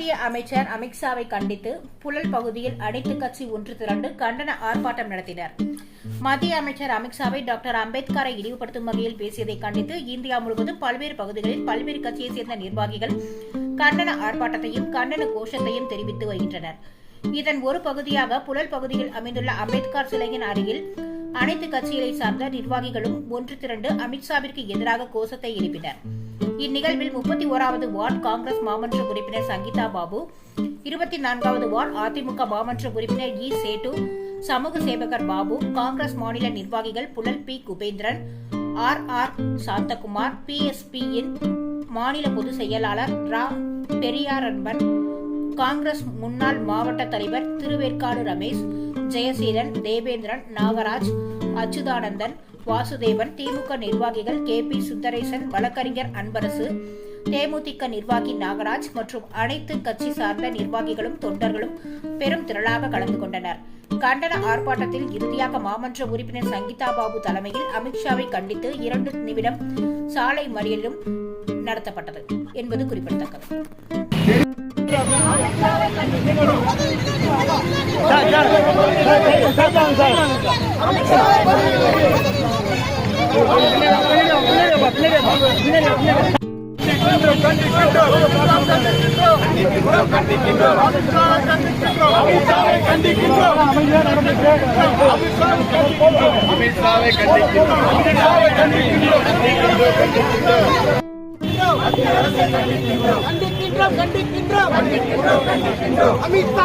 மத்திய அமைச்சர் அமித்ஷாவை கண்டித்து புழல் பகுதியில் அனைத்து கட்சி ஒன்று திரண்டு கண்டன ஆர்ப்பாட்டம் நடத்தினர். மத்திய அமைச்சர் அமித்ஷாவை டாக்டர் அம்பேத்கரை இழிவுபடுத்தும் வகையில் பேசியதை கண்டித்து இந்தியா முழுவதும் பல்வேறு பகுதிகளில் பல்வேறு கட்சியைச் சேர்ந்த நிர்வாகிகள் கண்டன ஆர்ப்பாட்டத்தையும் கண்டன கோஷத்தையும் தெரிவித்து வருகின்றனர். இதன் ஒரு பகுதியாக புழல் பகுதியில் அமைந்துள்ள அம்பேத்கர் சிலையின் அருகில் அனைத்து கட்சிகளை சார்ந்த நிர்வாகிகளும் ஒன்று திரண்டு அமித்ஷாவிற்கு எதிராக கோஷத்தை எழுப்பினர். இந்நிகழ்வில் முப்பத்தி ஓராவது வார்டு காங்கிரஸ் மாமன்ற உறுப்பினர் சங்கீதா பாபு இருபத்தி நான்காவது வார்டு அதிமுக மாமன்ற உறுப்பினர் இ சேட்டு சமூக சேவகர் பாபு காங்கிரஸ் மாநில நிர்வாகிகள் புலல் P Kubendran R R Santhakumar பிஎஸ்பியின் மாநில பொதுச் செயலாளர் ரா பெரியாரன்பன் காங்கிரஸ் முன்னாள் மாவட்ட தலைவர் திருவேற்காடு ரமேஷ் ஜெயசீலன் தேவேந்திரன் நாகராஜ் அச்சுதானந்தன் வாசுதேவன் திமுக நிர்வாகிகள் கே. பி. சுந்தரேசன் வழக்கறிஞர் அன்பரசு தேமுதிக நிர்வாகி நாகராஜ் மற்றும் அனைத்து கட்சி சார்ந்த நிர்வாகிகளும் தொண்டர்களும் பெரும் திரளாக கலந்து கொண்டனர். கண்டன ஆர்ப்பாட்டத்தில் இறுதியாக மாமன்ற உறுப்பினர் சங்கீதா பாபு தலைமையில் அமித்ஷாவை கண்டித்து இரண்டு நிமிடம் சாலை மறியலும் நடத்தப்பட்டது என்பது குறிப்பிடத்தக்கது. அமித்ஷாவை கண்டிக்கின்றோம். அமித்ஷாவை கண்டிக்கின்றோம் கண்டிக்கின்றோம் கண்டிக்கின்றோம் கண்டிக்கின்றோம். அமித்ஷா